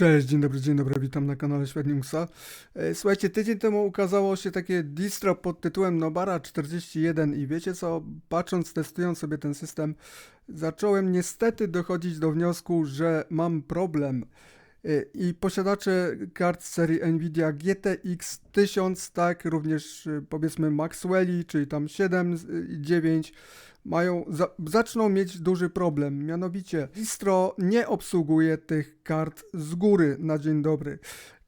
Cześć, dzień dobry, dzień dobry, witam na kanale Świetniusa. E, Słuchajcie, tydzień temu ukazało się takie distro pod tytułem Nobara 41 i wiecie co, patrząc, testując sobie ten system, zacząłem niestety dochodzić do wniosku, że mam problem. E, I posiadacze kart serii Nvidia GTX 1000, tak, również e, powiedzmy Maxwelli, czyli tam 7 i 9, mają, za, zaczną mieć duży problem. Mianowicie, distro nie obsługuje tych kart z góry na dzień dobry.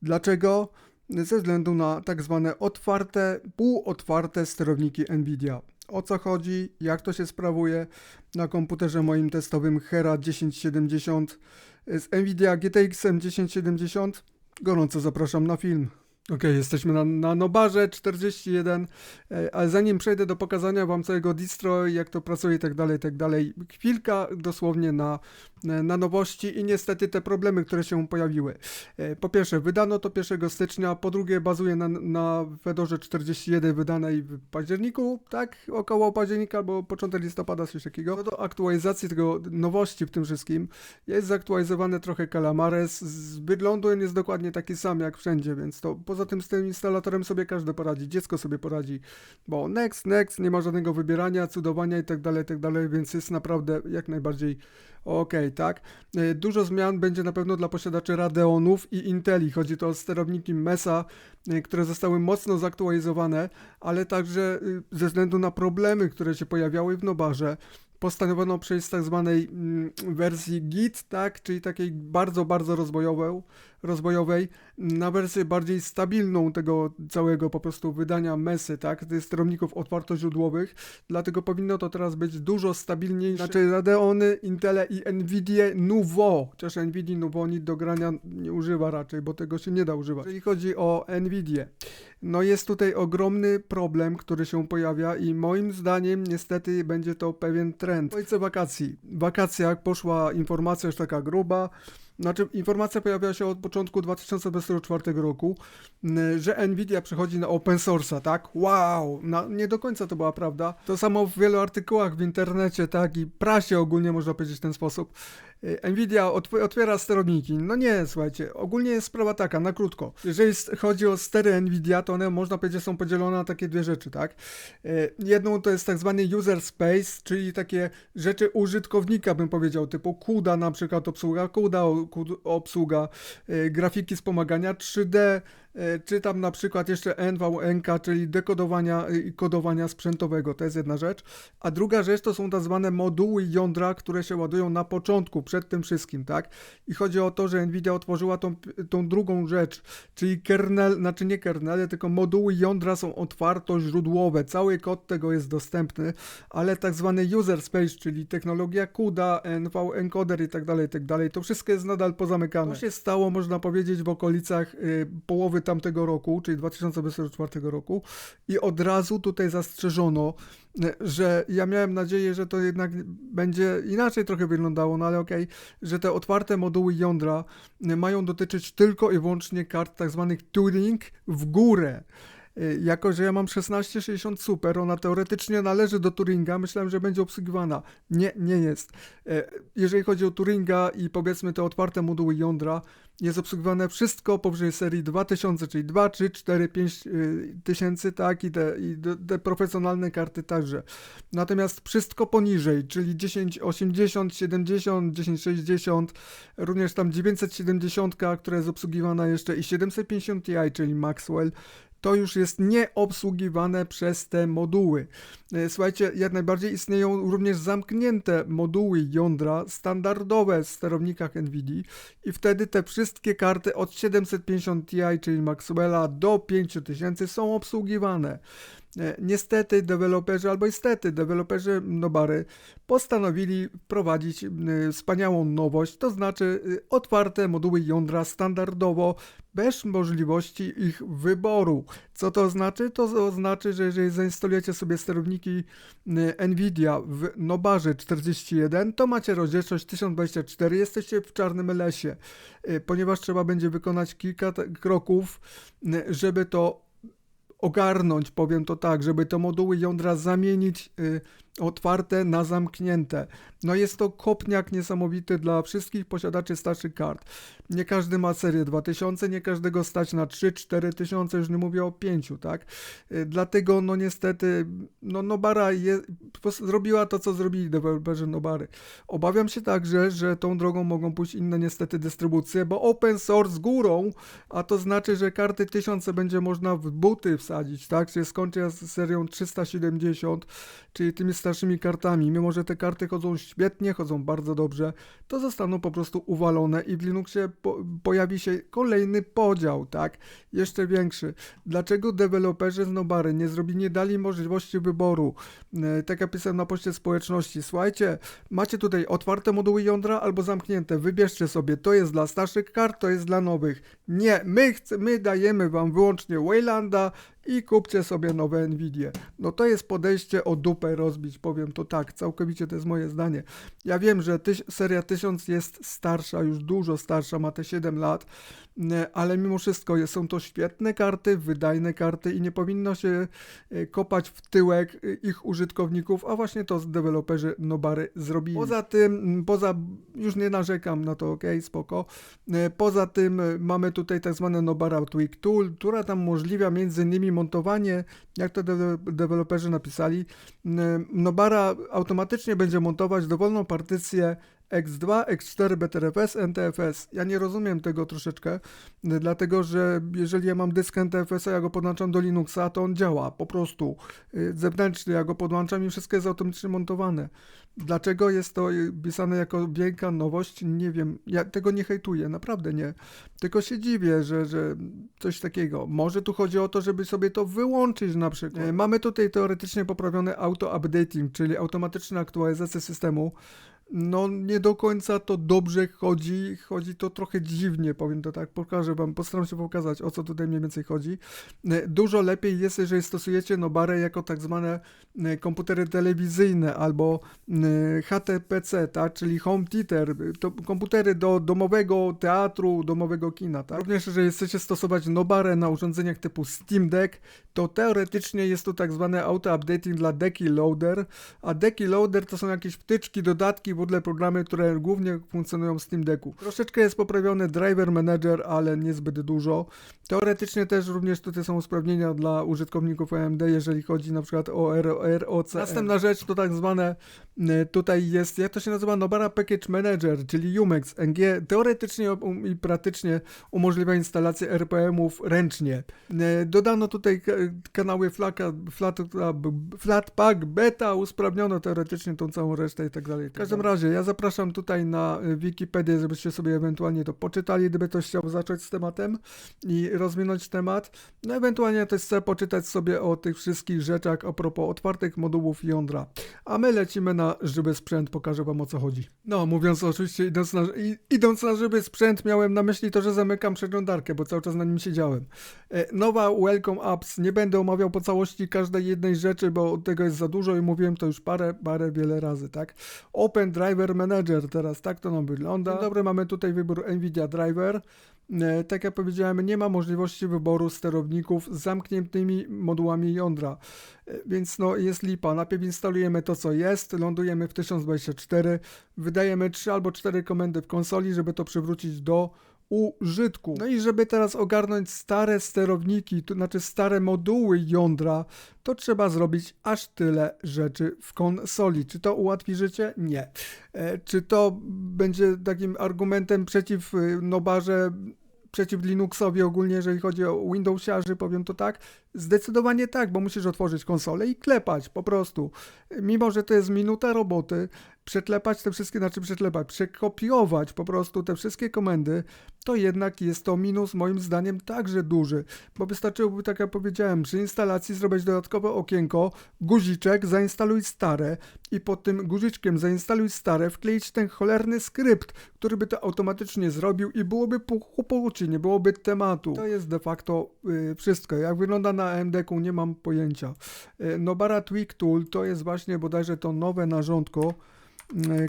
Dlaczego? Ze względu na tak zwane otwarte, półotwarte sterowniki Nvidia. O co chodzi, jak to się sprawuje na komputerze moim testowym Hera 1070 z Nvidia GTX 1070. Gorąco zapraszam na film. Ok, jesteśmy na, na Nobarze 41, e, ale zanim przejdę do pokazania wam całego distro, jak to pracuje i tak dalej, tak dalej, chwilka dosłownie na, na nowości i niestety te problemy, które się pojawiły. E, Po pierwsze, wydano to 1 stycznia, po drugie bazuje na, na Fedorze 41 wydanej w październiku, tak, około października albo początek listopada, coś takiego. Co do aktualizacji tego nowości w tym wszystkim, jest zaktualizowane trochę Calamares, z wyglądu jest dokładnie taki sam jak wszędzie, więc to poza tym z tym instalatorem sobie każdy poradzi, dziecko sobie poradzi, bo next, next, nie ma żadnego wybierania, cudowania i tak dalej, i tak więc jest naprawdę jak najbardziej okej, tak. E, Dużo zmian będzie na pewno dla posiadaczy Radeonów i Inteli. Chodzi to o sterowniki Mesa, e, które zostały mocno zaktualizowane, ale także y, ze względu na problemy, które się pojawiały w Nobarze, postanowiono przejść z tak zwanej mm, wersji Git, tak, czyli takiej bardzo, bardzo rozwojowej, rozwojowej, na wersję bardziej stabilną tego całego po prostu wydania mesy, tak, tych sterowników otwartoźródłowych, dlatego powinno to teraz być dużo stabilniejsze. Znaczy Radeony, Intele i Nvidia Nouveau, chociaż Nvidia Nouveau nic do grania nie używa raczej, bo tego się nie da używać. Jeżeli chodzi o Nvidia, no jest tutaj ogromny problem, który się pojawia i moim zdaniem niestety będzie to pewien trend. Wakacji. W wakacjach poszła informacja już taka gruba, znaczy informacja pojawiła się od początku 2024 roku, że Nvidia przechodzi na open source'a, tak? Wow! No, nie do końca to była prawda. To samo w wielu artykułach w internecie, tak? I prasie ogólnie można powiedzieć w ten sposób. Y, Nvidia otw- otwiera sterowniki. No nie, słuchajcie, ogólnie jest sprawa taka, na krótko. Jeżeli chodzi o stery Nvidia, to one można powiedzieć są podzielone na takie dwie rzeczy, tak? Y, Jedną to jest tak zwany user space, czyli takie rzeczy użytkownika, bym powiedział, typu CUDA na przykład, obsługa CUDA, obsługa y, grafiki wspomagania 3D, y, czy tam na przykład jeszcze NVNK, czyli dekodowania y, i kodowania sprzętowego, to jest jedna rzecz. A druga rzecz to są tak zwane moduły jądra, które się ładują na początku, przed tym wszystkim, tak? I chodzi o to, że Nvidia otworzyła tą, tą drugą rzecz, czyli kernel, znaczy nie kernele, tylko moduły jądra są otwarto-źródłowe. Cały kod tego jest dostępny, ale tak zwany user space, czyli technologia CUDA, NV encoder i tak dalej, i tak dalej, to wszystko jest nadal pozamykane. To się stało, można powiedzieć, w okolicach y, połowy tamtego roku, czyli 2024 roku i od razu tutaj zastrzeżono, y, że ja miałem nadzieję, że to jednak będzie inaczej trochę wyglądało, no ale okej, że te otwarte moduły jądra y, mają dotyczyć tylko i wyłącznie kart tak zwanych Turing w górę. Y, Jako, że ja mam 1660 Super, ona teoretycznie należy do Turinga, myślałem, że będzie obsługiwana. Nie, nie jest. E, Jeżeli chodzi o Turinga i powiedzmy te otwarte moduły jądra, jest obsługiwane wszystko powyżej serii 2000, czyli 2, 3, 4, 5 y, tysięcy, tak, i te, i te profesjonalne karty także. Natomiast wszystko poniżej, czyli 1080, 70, 1060, również tam 970, która jest obsługiwana jeszcze i 750 Ti, czyli Maxwell, to już jest nieobsługiwane przez te moduły. E, Słuchajcie, jak najbardziej istnieją również zamknięte moduły jądra standardowe w sterownikach NVIDIA i wtedy te wszystkie karty od 750 Ti, czyli Maxwella do 5000 są obsługiwane. E, Niestety deweloperzy, albo niestety deweloperzy Nobary postanowili wprowadzić y, wspaniałą nowość, to znaczy y, otwarte moduły jądra standardowo, bez możliwości ich wyboru. Co to znaczy? To oznacza, że jeżeli zainstalujecie sobie sterowniki Nvidia w Nobarze 41, to macie rozdzielczość 1024, jesteście w czarnym lesie, ponieważ trzeba będzie wykonać kilka kroków, żeby to ogarnąć, powiem to tak, żeby te moduły jądra zamienić y, otwarte na zamknięte. No jest to kopniak niesamowity dla wszystkich posiadaczy starszych kart. Nie każdy ma serię 2000, nie każdego stać na 3-4 tysiące, już nie mówię o 5, tak? Y, Dlatego no niestety no Nobara je, zrobiła to, co zrobili deweloperzy Nobary. Obawiam się także, że tą drogą mogą pójść inne niestety dystrybucje, bo open source górą, a to znaczy, że karty 1000 będzie można w buty wsadzić, tak? Czyli skończy z serią 370, czyli tymi starszymi kartami. Mimo, że te karty chodzą świetnie, chodzą bardzo dobrze, to zostaną po prostu uwalone i w Linuxie po, pojawi się kolejny podział, tak? Jeszcze większy. Dlaczego deweloperzy z Nobary nie zrobili, nie dali możliwości wyboru? E, tak jak pisałem na poście społeczności, słuchajcie, macie tutaj otwarte moduły jądra albo zamknięte, wybierzcie sobie, to jest dla starszych kart, to jest dla nowych. Nie, my, my dajemy wam wyłącznie Waylanda i kupcie sobie nowe Nvidia. No to jest podejście o dupę rozbić, powiem to tak, całkowicie to jest moje zdanie. Ja wiem, że tyś, seria 1000 jest starsza, już dużo starsza, ma te 7 lat, ale mimo wszystko są to świetne karty, wydajne karty i nie powinno się e, kopać w tyłek e, ich użytkowników, a właśnie to deweloperzy Nobary zrobili. Poza tym, poza, już nie narzekam na to, ok, spoko. E, Poza tym e, mamy tutaj tak zwane Nobara Tweak Tool, która tam umożliwia między innymi montowanie, jak to de deweloperzy napisali, Nobara automatycznie będzie montować dowolną partycję X2, X4, BTRFS, NTFS. Ja nie rozumiem tego troszeczkę, y, dlatego że jeżeli ja mam dysk NTFS, a ja go podłączam do Linuxa, to on działa po prostu y, zewnętrzny, ja go podłączam i wszystko jest automatycznie montowane. Dlaczego jest to y, pisane jako wielka nowość? Nie wiem. Ja tego nie hejtuję, naprawdę nie. Tylko się dziwię, że, że coś takiego. Może tu chodzi o to, żeby sobie to wyłączyć na przykład. Mamy tutaj teoretycznie poprawiony auto-updating, czyli automatyczna aktualizacja systemu. No, nie do końca to dobrze chodzi. Chodzi to trochę dziwnie, powiem to tak. Pokażę wam, postaram się pokazać, o co tutaj mniej więcej chodzi. E, Dużo lepiej jest, jeżeli stosujecie Nobarę jako tak zwane e, komputery telewizyjne albo e, HTPC, tak? czyli home theater, to komputery do domowego teatru, domowego kina. Tak? Również jeżeli chcecie stosować Nobarę na urządzeniach typu Steam Deck, to teoretycznie jest to tak zwany auto-updating dla Decky Loader, a Decky Loader to są jakieś wtyczki, dodatki, ogóle programy, które głównie funkcjonują w Steam Decku. Troszeczkę jest poprawiony Driver Manager, ale niezbyt dużo. Teoretycznie też również tutaj są usprawnienia dla użytkowników AMD, jeżeli chodzi na przykład o ROC. Następna rzecz to tak zwane, y, tutaj jest, jak to się nazywa, Nobara Package Manager, czyli UMEX NG. Teoretycznie um, i praktycznie umożliwia instalację RPM-ów ręcznie. Y, Dodano tutaj ka- kanały Flaka, Flat, Flatpak, Beta, usprawniono teoretycznie tą całą resztę i tak dalej. W każdym razie, ja zapraszam tutaj na y, Wikipedię, żebyście sobie ewentualnie to poczytali, gdyby ktoś chciał zacząć z tematem i rozwinąć temat. No ewentualnie też chcę poczytać sobie o tych wszystkich rzeczach a propos otwartych modułów jądra. A my lecimy na żywy sprzęt, pokażę wam o co chodzi. No, mówiąc oczywiście, idąc na, idąc na żywy sprzęt, miałem na myśli to, że zamykam przeglądarkę, bo cały czas na nim siedziałem. E, Nowa Welcome Apps. Nie będę omawiał po całości każdej jednej rzeczy, bo tego jest za dużo i mówiłem to już parę, parę, wiele razy, tak? Open Driver Manager teraz, tak to nam wygląda. Dobry, mamy tutaj wybór NVIDIA Driver. E, Tak jak powiedziałem, nie ma możliwości wyboru sterowników z zamkniętymi modułami jądra. E, Więc no jest lipa. Najpierw instalujemy to co jest, lądujemy w 1024, wydajemy 3 albo 4 komendy w konsoli, żeby to przywrócić do użytku. No i żeby teraz ogarnąć stare sterowniki, to znaczy stare moduły jądra, to trzeba zrobić aż tyle rzeczy w konsoli. Czy to ułatwi życie? Nie. E, Czy to będzie takim argumentem przeciw y, Nobarze, przeciw Linuxowi ogólnie, jeżeli chodzi o Windowsiarzy, powiem to tak? Zdecydowanie tak, bo musisz otworzyć konsolę i klepać po prostu. Mimo, że to jest minuta roboty, przeklepać te wszystkie, znaczy przeklepać, przekopiować po prostu te wszystkie komendy, to jednak jest to minus moim zdaniem także duży, bo wystarczyłoby, tak jak powiedziałem, przy instalacji zrobić dodatkowe okienko, guziczek, zainstaluj stare i pod tym guziczkiem zainstaluj stare, wkleić ten cholerny skrypt, który by to automatycznie zrobił i byłoby po chłopoci, nie byłoby tematu. To jest de facto y, wszystko. Jak wygląda na AMD-ku nie mam pojęcia. Y, Nobara Tweak Tool to jest właśnie bodajże to nowe narządko,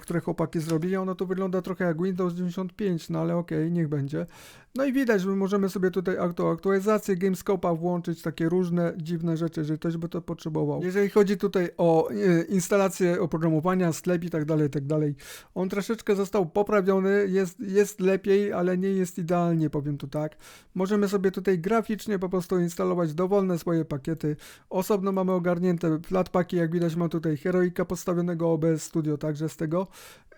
które chłopaki zrobili. Ono to wygląda trochę jak Windows 95, no ale okej, niech będzie. No i widać, że możemy sobie tutaj aktualizację Gamescopa włączyć, takie różne dziwne rzeczy, jeżeli ktoś by to potrzebował. Jeżeli chodzi tutaj o e, instalację oprogramowania, sklep i tak dalej, tak dalej, on troszeczkę został poprawiony, jest, jest lepiej, ale nie jest idealnie, powiem tu tak. Możemy sobie tutaj graficznie po prostu instalować dowolne swoje pakiety. Osobno mamy ogarnięte flatpaki, jak widać mam tutaj Heroika postawionego OBS Studio, także z tego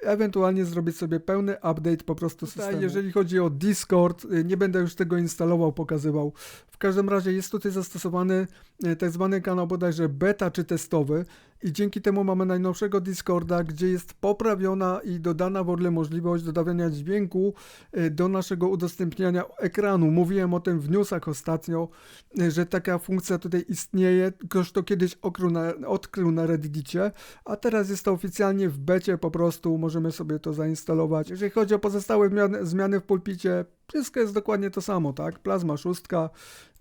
ewentualnie zrobić sobie pełny update po prostu Tutaj, systemu. jeżeli chodzi o Discord, y, nie będę już tego instalował, pokazywał. W każdym razie jest tutaj zastosowany y, tak zwany kanał bodajże beta czy testowy i dzięki temu mamy najnowszego Discorda, gdzie jest poprawiona i dodana w ogóle możliwość dodawania dźwięku y, do naszego udostępniania ekranu. Mówiłem o tym w newsach ostatnio, y, że taka funkcja tutaj istnieje. Ktoś to kiedyś na, odkrył na Reddicie, a teraz jest to oficjalnie w becie po prostu. Możemy sobie to zainstalować. Jeżeli chodzi o pozostałe zmiany w pulpicie, wszystko jest dokładnie to samo, tak? Plazma szóstka,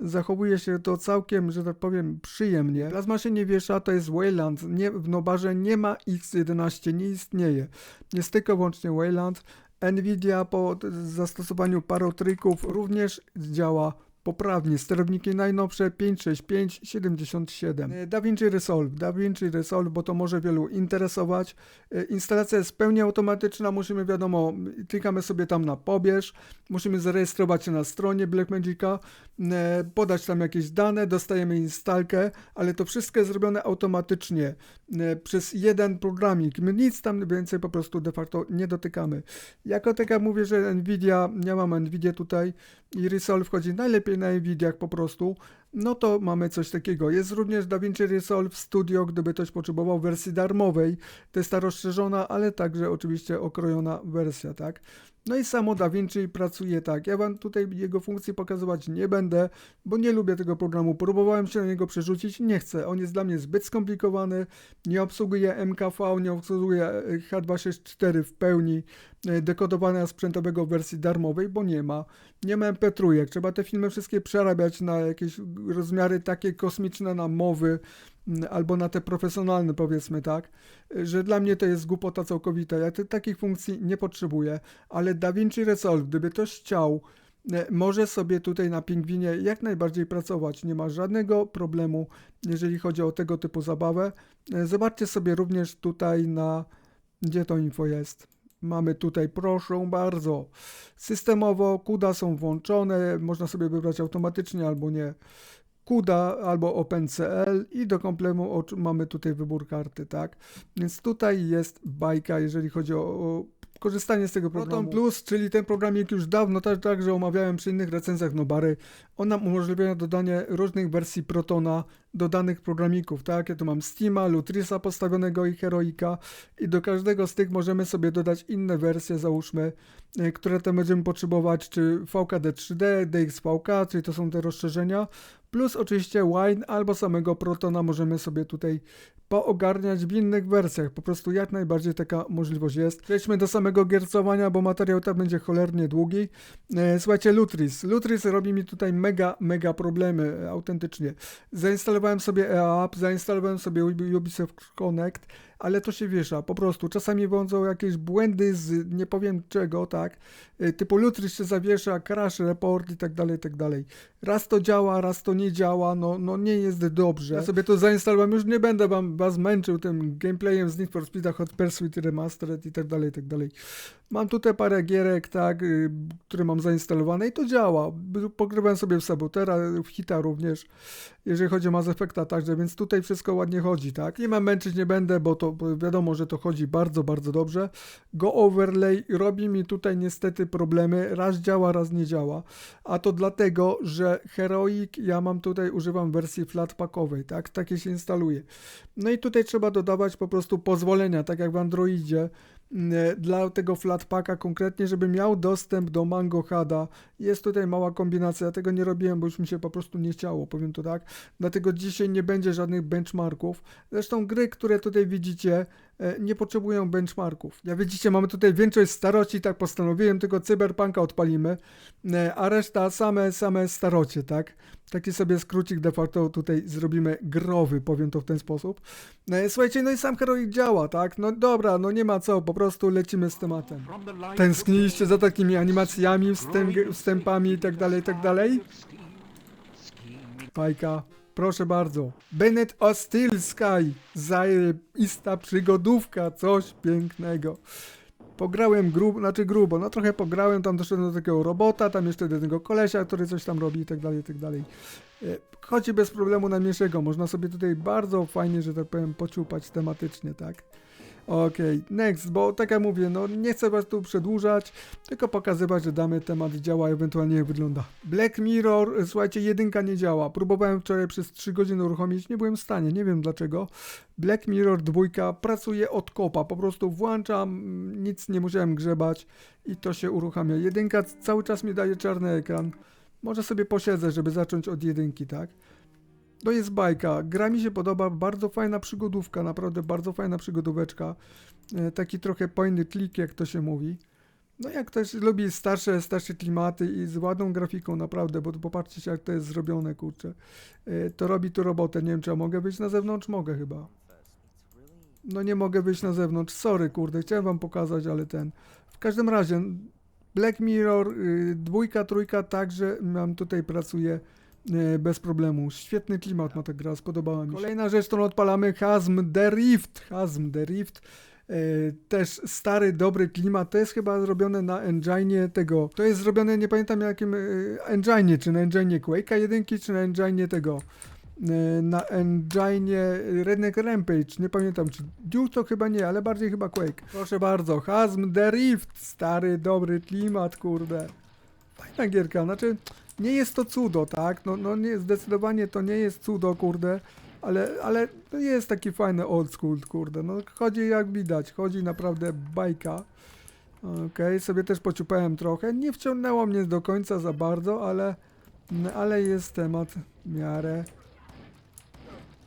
zachowuje się to całkiem, że tak powiem, przyjemnie. Plazma się nie wiesza, to jest Wayland. Nie, w Nobarze nie ma X11, nie istnieje. Jest tylko wyłącznie Wayland. Nvidia po zastosowaniu paru trików również działa poprawnie. Sterowniki najnowsze 565 77. E, DaVinci Resolve. DaVinci Resolve, bo to może wielu interesować. E, Instalacja jest pełni automatyczna. Musimy, wiadomo, klikamy sobie tam na pobierz. Musimy zarejestrować się na stronie Blackmagica, e, podać tam jakieś dane, dostajemy instalkę, ale to wszystko jest zrobione automatycznie e, przez jeden programik. My nic tam więcej po prostu de facto nie dotykamy. Jako taka mówię, że Nvidia, ja mam Nvidia tutaj i Resolve wchodzi najlepiej na Nvidiach po prostu, no to mamy coś takiego. Jest również DaVinci Resolve Studio, gdyby ktoś potrzebował wersji darmowej. To jest ta rozszerzona, ale także oczywiście okrojona wersja, tak? No i samo DaVinci pracuje tak. Ja wam tutaj jego funkcji pokazywać nie będę, bo nie lubię tego programu. Próbowałem się na niego przerzucić, nie chcę. On jest dla mnie zbyt skomplikowany, nie obsługuje MKV, nie obsługuje e, H264 w pełni e, dekodowania sprzętowego w wersji darmowej, bo nie ma. Nie ma MP3. Trzeba te filmy wszystkie przerabiać na jakieś rozmiary takie kosmiczne, na mowy albo na te profesjonalne powiedzmy tak, że dla mnie to jest głupota całkowita. Ja takich funkcji nie potrzebuję, ale DaVinci Resolve, gdyby ktoś chciał, e, może sobie tutaj na pingwinie jak najbardziej pracować. Nie ma żadnego problemu, jeżeli chodzi o tego typu zabawę. E, Zobaczcie sobie również tutaj na gdzie to info jest. Mamy tutaj, proszę bardzo, systemowo CUDA są włączone, można sobie wybrać automatycznie albo nie. CUDA albo OpenCL i do kompletu mamy tutaj wybór karty, tak? Więc tutaj jest bajka, jeżeli chodzi o, o korzystanie z tego programu. Proton Plus, czyli ten programik już dawno tak, także omawiałem przy innych recenzjach Nobary. On nam umożliwia dodanie różnych wersji Protona do danych programików, tak? Ja tu mam Steama, Lutrisa postawionego i Heroika i do każdego z tych możemy sobie dodać inne wersje, załóżmy, e, które tam będziemy potrzebować, czy VKD 3D, DXVK, czyli to są te rozszerzenia, plus oczywiście Wine albo samego Protona możemy sobie tutaj poogarniać w innych wersjach. Po prostu jak najbardziej taka możliwość jest. Przejdźmy do samego giercowania, bo materiał tam będzie cholernie długi. E, Słuchajcie, Lutris. Lutris robi mi tutaj mega, mega problemy, e, autentycznie. Zainstalowałem sobie EAP, zainstalowałem sobie Ubisoft Connect, ale to się wiesza, po prostu. Czasami wądzą jakieś błędy z nie powiem czego, tak? E, Typu Lutris się zawiesza, crash report i tak dalej, i tak dalej. Raz to działa, raz to nie działa, no, no nie jest dobrze. Ja sobie to zainstalowałem, już nie będę wam, was męczył tym gameplayem z Need for Speed Hot Pursuit Remastered i tak dalej, i tak dalej. Mam tutaj parę gierek, tak, y, które mam zainstalowane i to działa. Pogrywałem sobie w Sabotera, w Hita również, jeżeli chodzi o Mass Effecta także, więc tutaj wszystko ładnie chodzi, tak. Nie mam męczyć, nie będę, bo to bo wiadomo, że to chodzi bardzo, bardzo dobrze. Go Overlay robi mi tutaj niestety problemy, raz działa, raz nie działa, a to dlatego, że Heroic ja mam tutaj, używam wersji flatpackowej, tak, takie się instaluje. No i tutaj trzeba dodawać po prostu pozwolenia, tak jak w Androidzie, dla tego flatpaka konkretnie, żeby miał dostęp do Mango Hada. Jest tutaj mała kombinacja, ja tego nie robiłem, bo już mi się po prostu nie chciało, powiem to tak. Dlatego dzisiaj nie będzie żadnych benchmarków. Zresztą gry, które tutaj widzicie, e, nie potrzebują benchmarków. Jak widzicie, mamy tutaj większość staroci, tak postanowiłem, tylko cyberpunka odpalimy, e, a reszta same, same starocie, tak? Taki sobie skrócik de facto tutaj zrobimy growy, powiem to w ten sposób. E, Słuchajcie, no i sam heroik działa, tak? No dobra, no nie ma co, po prostu lecimy z tematem. Tęskniliście za takimi animacjami, wstęp, wstępami i tak dalej, tak dalej? Fajka, proszę bardzo. Bennett o Steel Sky, zajebista przygodówka, coś pięknego. Pograłem grubo, znaczy grubo, no trochę pograłem, tam doszedłem do takiego robota, tam jeszcze do tego kolesia, który coś tam robi i tak dalej, i tak dalej. E, Chodzi bez problemu najmniejszego, można sobie tutaj bardzo fajnie, że tak powiem, pociupać tematycznie, tak? Okej, next, bo tak jak mówię, no nie chcę was tu przedłużać, tylko pokazywać, że damy temat działa, ewentualnie jak wygląda. Black Mirror, y, słuchajcie, jedynka nie działa. Próbowałem wczoraj przez 3 godziny uruchomić, nie byłem w stanie, nie wiem dlaczego. Black Mirror dwójka pracuje od kopa, po prostu włączam, nic nie musiałem grzebać i to się uruchamia. Jedynka cały czas mi daje czarny ekran. Może sobie posiedzę, żeby zacząć od jedynki, tak? To jest bajka. Gra mi się podoba, bardzo fajna przygodówka, naprawdę bardzo fajna przygodóweczka. E, taki trochę and click, jak to się mówi. No jak ktoś lubi starsze, starsze klimaty i z ładną grafiką, naprawdę, bo popatrzcie jak to jest zrobione, kurczę. E, To robi tu robotę. Nie wiem, czy ja mogę wyjść na zewnątrz? Mogę chyba. No nie mogę wyjść na zewnątrz. Sorry, kurde, chciałem wam pokazać, ale ten. W każdym razie, Black Mirror, y, dwójka, trójka, także mam tutaj pracuje e, bez problemu. Świetny klimat ma ta gra, spodobała mi się. Kolejna rzecz, którą odpalamy, Hasm The Rift. Hasm The. E, też stary, dobry klimat. To jest chyba zrobione na engine tego. To jest zrobione, nie pamiętam jakim e, engine, czy na engine Quake'a 1, czy na engine tego. e, Na engine Redneck Rampage, nie pamiętam czy Duke to chyba nie, ale bardziej chyba Quake. Proszę bardzo, Hasm The Rift, stary, dobry klimat, kurde. Fajna gierka, znaczy nie jest to cudo, tak? No, no nie, zdecydowanie to nie jest cudo, kurde, ale, ale to jest taki fajny old school, kurde. No chodzi jak widać, chodzi naprawdę bajka. Okej, sobie też pociupałem trochę. Nie wciągnęło mnie do końca za bardzo, ale, ale jest temat w miarę.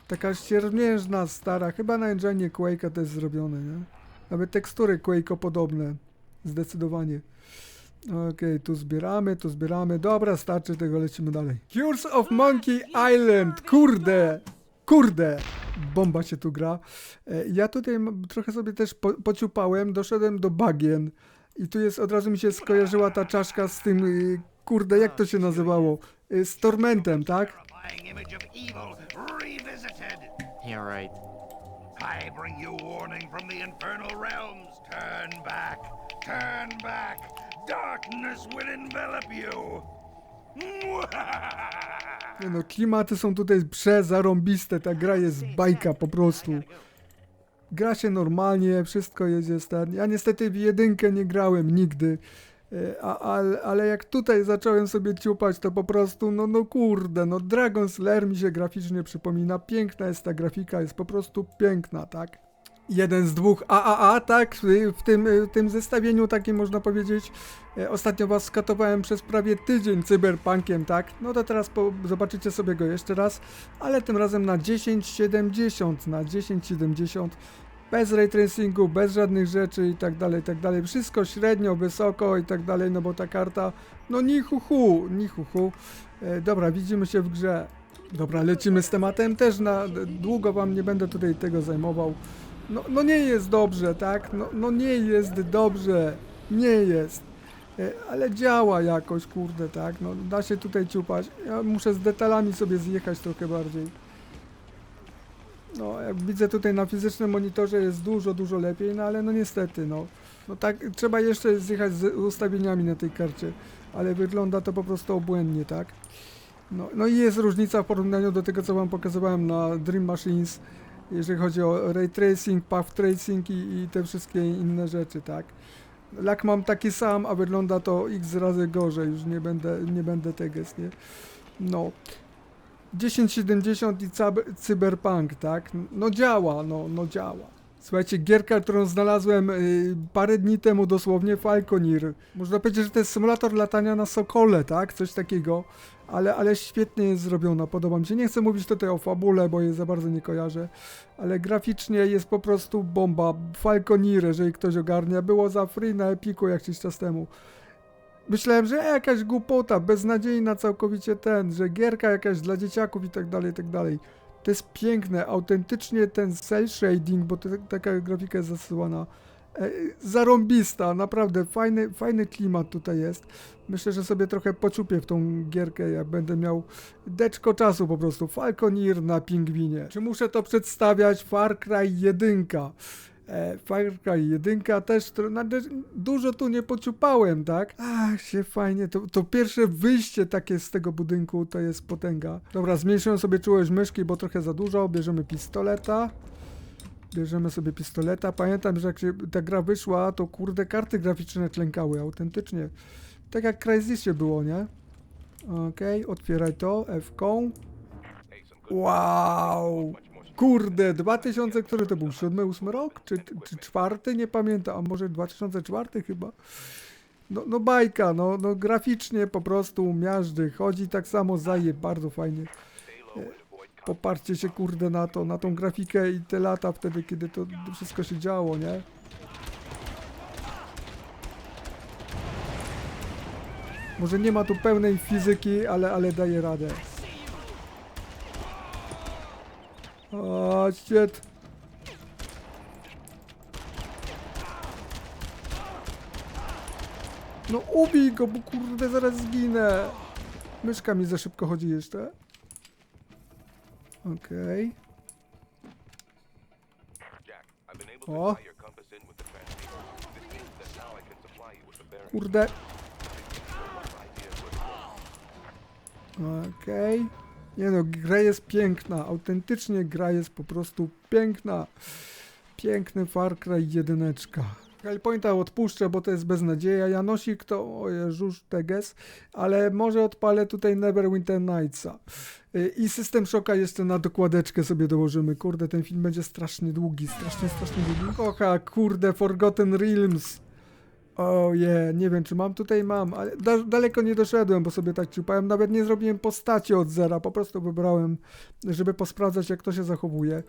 Taka ściermierzna, stara. Chyba na engine Quake'a jest zrobione, nie? Nawet tekstury Quake'o podobne. Zdecydowanie. Okej, tu zbieramy, tu zbieramy. Dobra, starczy tego, lecimy dalej. Cures of Monkey Island, kurde! Kurde! Bomba się tu gra. E, Ja tutaj trochę sobie też po, pociupałem, doszedłem do bagien. I tu jest, od razu mi się skojarzyła ta czaszka z tym, y, kurde, jak to się nazywało? Y, Z Tormentem, tak? Yeah, right. I bring you warning from the infernal realms. Turn back, turn back. Darkness will envelop you. Nie no, klimaty są tutaj przezarąbiste, ta gra jest bajka po prostu. Gra się normalnie, wszystko jest, jest. Ja niestety w jedynkę nie grałem nigdy, e, a, ale, ale jak tutaj zacząłem sobie ciupać, to po prostu, no, no kurde, no Dragon's Lair mi się graficznie przypomina, piękna jest ta grafika, jest po prostu piękna, tak? Jeden z dwóch AAA, tak? W w tym, w tym zestawieniu takim można powiedzieć. E, Ostatnio was skatowałem przez prawie tydzień cyberpunkiem, tak? No to teraz po, zobaczycie sobie go jeszcze raz, ale tym razem na 1070, na 1070 bez ray tracingu, bez żadnych rzeczy i tak dalej, i tak dalej. Wszystko średnio, wysoko i tak dalej, no bo ta karta, no ni hu hu, ni hu hu. E, dobra, widzimy się w grze. Dobra, lecimy z tematem, też na długo wam nie będę tutaj tego zajmował. No, no nie jest dobrze, tak? No, no nie jest dobrze, nie jest. E, Ale działa jakoś, kurde, tak? No da się tutaj ciupać. Ja muszę z detalami sobie zjechać trochę bardziej. No, jak widzę tutaj na fizycznym monitorze jest dużo, dużo lepiej, no ale no niestety, no. No tak, trzeba jeszcze zjechać z ustawieniami na tej karcie, ale wygląda to po prostu obłędnie, tak? No, no i jest różnica w porównaniu do tego, co wam pokazywałem na Dream Machines, jeżeli chodzi o ray tracing, path tracing i, i te wszystkie inne rzeczy, tak? Lak mam taki sam, a wygląda to x razy gorzej, już nie będę, nie będę teges, nie? No. 1070 i cyberpunk, tak? No działa, no, no działa. Słuchajcie, gierka, którą znalazłem y, parę dni temu dosłownie, Falconir. Można powiedzieć, że to jest symulator latania na Sokole, tak? Coś takiego. Ale, ale świetnie jest zrobiona, podoba mi się. Nie chcę mówić tutaj o fabule, bo jej za bardzo nie kojarzę. Ale graficznie jest po prostu bomba. Falconir, jeżeli ktoś ogarnia. Było za free na Epiku jakiś czas temu. Myślałem, że jakaś głupota, beznadziejna całkowicie ten, że gierka jakaś dla dzieciaków i tak dalej, i tak dalej. To jest piękne, autentycznie ten cel shading, bo to, taka grafika jest zasyłana. E, zarąbista, naprawdę fajny, fajny klimat tutaj jest. Myślę, że sobie trochę poczupię w tą gierkę, jak będę miał deczko czasu po prostu. Falconir na pingwinie. Czy muszę to przedstawiać? Far Cry 1. E, Far Cry 1 też tro- na- dużo tu nie pociupałem, tak? Ach, się fajnie. To, to pierwsze wyjście takie z tego budynku to jest potęga. Dobra, zmniejszyłem sobie czułość myszki, bo trochę za dużo. Bierzemy pistoleta. Bierzemy sobie pistoleta. Pamiętam, że jak się ta gra wyszła, to kurde karty graficzne klękały autentycznie. Tak jak Crysisie było, nie? Okej, otwieraj to F-ką. Wow! Kurde, 2000, który to był? 7, 8 rok? Czy, czy czwarty? Nie pamiętam, a może 2004 chyba? No, no bajka, no, no graficznie po prostu miażdży, chodzi tak samo zaje, bardzo fajnie. Poparcie się kurde na to, na tą grafikę i te lata wtedy, kiedy to wszystko się działo, nie? Może nie ma tu pełnej fizyki, ale, ale daje radę. O, shit. No ubij go, bo kurde zaraz zginę. Myszka mi za szybko chodzi jeszcze. Okej. O. Kurde. Okej. Nie no, gra jest piękna. Autentycznie gra jest po prostu piękna. Piękny Far Cry jedyneczka. Hellpointa odpuszczę, bo to jest beznadzieja. Janosik to, o Jezus, teges, ale może odpalę tutaj Neverwinter Nightsa. Y, I System Shocka jeszcze na dokładeczkę sobie dołożymy. Kurde, ten film będzie strasznie długi, strasznie, strasznie długi. Kocha, kurde, Forgotten Realms. O je, nie wiem czy mam tutaj, mam, ale da, daleko nie doszedłem, bo sobie tak ciupałem, nawet nie zrobiłem postaci od zera, po prostu wybrałem, żeby posprawdzać jak to się zachowuje.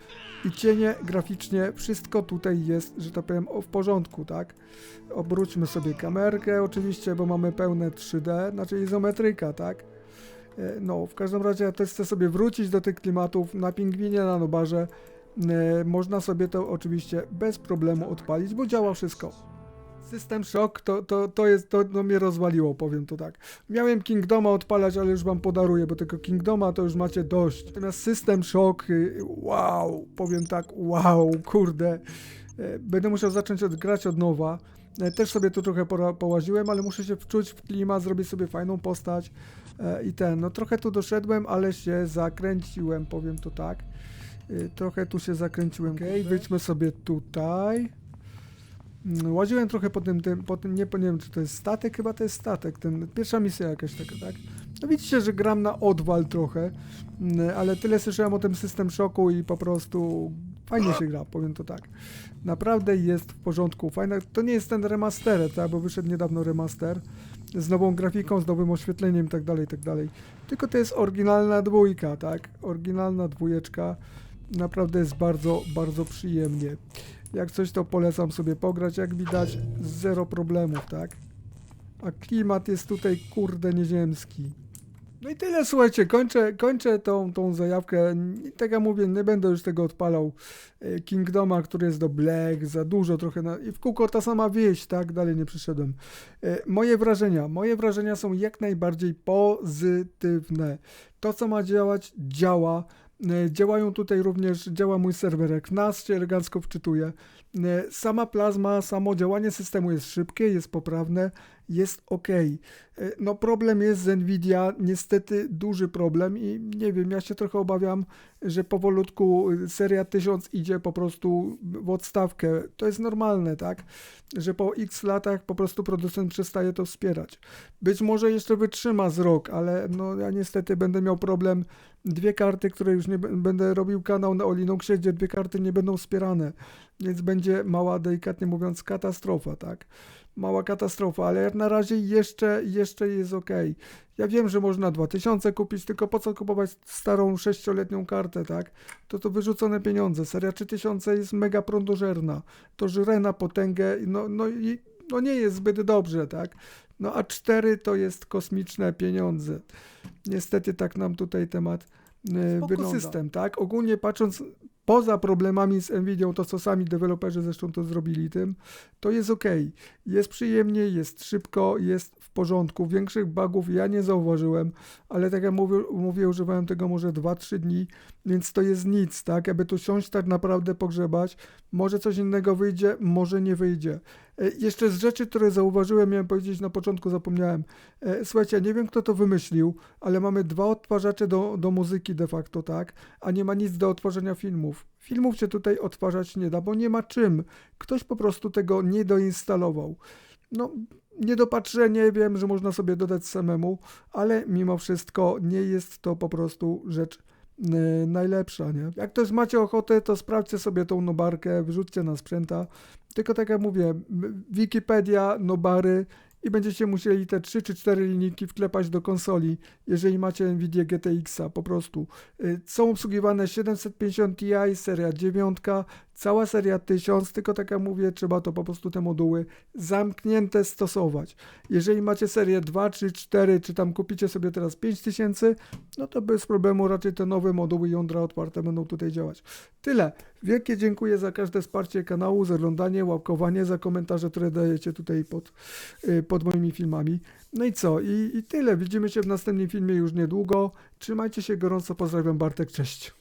I cienie, graficznie, wszystko tutaj jest, że tak powiem, w porządku, tak? Obróćmy sobie kamerkę oczywiście, bo mamy pełne 3D, znaczy izometryka, tak? E, No, w każdym razie ja też chcę sobie wrócić do tych klimatów na pingwinie, na nobarze. E, Można sobie to oczywiście bez problemu odpalić, bo działa wszystko. System Shock to, to, to jest, to no mnie rozwaliło, powiem to tak. Miałem Kingdoma odpalać, ale już wam podaruję, bo tego Kingdoma to już macie dość. Natomiast System Shock, y, wow, powiem tak, wow, kurde. E, Będę musiał zacząć odgrać od nowa. E, Też sobie tu trochę połaziłem, ale muszę się wczuć w klimat, zrobić sobie fajną postać e, i ten, no trochę tu doszedłem, ale się zakręciłem, powiem to tak. Trochę tu się zakręciłem. Okej, wyjdźmy sobie tutaj. Mm, Łaziłem trochę po tym, tym, po tym nie, nie wiem czy to jest statek, chyba to jest statek, ten, pierwsza misja jakaś taka, tak? No widzicie, że gram na odwal trochę, mm, ale tyle słyszałem o tym system szoku i po prostu fajnie się gra, powiem to tak. Naprawdę jest w porządku, fajne, to nie jest ten remaster, tak, bo wyszedł niedawno remaster z nową grafiką, z nowym oświetleniem i tak dalej, tak dalej. Tylko to jest oryginalna dwójka, tak? Oryginalna dwójeczka. Naprawdę jest bardzo, bardzo przyjemnie. Jak coś to polecam sobie pograć, jak widać zero problemów, tak? A klimat jest tutaj kurde nieziemski. No i tyle, słuchajcie, kończę, kończę tą, tą zajawkę. Tak jak mówię, nie będę już tego odpalał e, Kingdoma, który jest do Black, za dużo trochę. Na... I w kółko ta sama wieś, tak? Dalej nie przyszedłem. E, Moje wrażenia. Moje wrażenia są jak najbardziej pozytywne. To, co ma działać, działa. E, Działają tutaj również, działa mój serwerek. NAS się elegancko wczytuje. E, Sama plazma, samo działanie systemu jest szybkie, jest poprawne. jest ok. No problem jest z Nvidia, niestety duży problem i nie wiem, ja się trochę obawiam, że powolutku y, seria 1000 idzie po prostu w odstawkę. To jest normalne, tak? Że po x latach po prostu producent przestaje to wspierać. Być może jeszcze wytrzyma z rok, ale no ja niestety będę miał problem. Dwie karty, które już nie będę robił kanał na Linuxie, gdzie dwie karty nie będą wspierane, więc będzie mała, delikatnie mówiąc, katastrofa, tak? Mała katastrofa, ale jak na razie jeszcze, jeszcze jest ok. Ja wiem, że można 2000 kupić, tylko po co kupować starą sześcioletnią kartę, tak? To to wyrzucone pieniądze. Seria 3000 jest mega prądożerna. To żre na potęgę, no, no i no nie jest zbyt dobrze, tak? No a 4 to jest kosmiczne pieniądze. Niestety tak nam tutaj temat e, Spoko system. Tak? Ogólnie patrząc poza problemami z Nvidią, to co sami deweloperzy zresztą to zrobili tym, to jest ok. Jest przyjemnie, jest szybko, jest porządku. Większych bugów ja nie zauważyłem, ale tak jak mówię, mówię używałem tego może 2-3 dni, więc to jest nic, tak? Aby tu siąść tak naprawdę pogrzebać, może coś innego wyjdzie, może nie wyjdzie. E, Jeszcze z rzeczy, które zauważyłem, miałem powiedzieć na początku, zapomniałem. E, Słuchajcie, nie wiem kto to wymyślił, ale mamy dwa odtwarzacze do, do muzyki de facto, tak? A nie ma nic do odtwarzania filmów. Filmów się tutaj odtwarzać nie da, bo nie ma czym. Ktoś po prostu tego nie doinstalował. No, niedopatrzenie, wiem, że można sobie dodać samemu, ale mimo wszystko nie jest to po prostu rzecz e, najlepsza, nie? Jak też macie ochotę, to sprawdźcie sobie tą nobarkę, wrzućcie na sprzęta. Tylko tak jak mówię, Wikipedia, nobary i będziecie musieli te 3 czy 4 linijki wklepać do konsoli, jeżeli macie Nvidia GTX-a po prostu. Y, Są obsługiwane 750 Ti, seria 9, cała seria 1000, tylko tak jak mówię, trzeba to po prostu te moduły zamknięte stosować. Jeżeli macie serię 2 czy 4, czy tam kupicie sobie teraz 5000, no to bez problemu raczej te nowe moduły jądra otwarte będą tutaj działać. Tyle. Wielkie dziękuję za każde wsparcie kanału, za oglądanie, łapkowanie, za komentarze, które dajecie tutaj pod, y, pod moimi filmami. No i co? I, I tyle. Widzimy się w następnym filmie już niedługo. Trzymajcie się gorąco. Pozdrawiam Bartek. Cześć.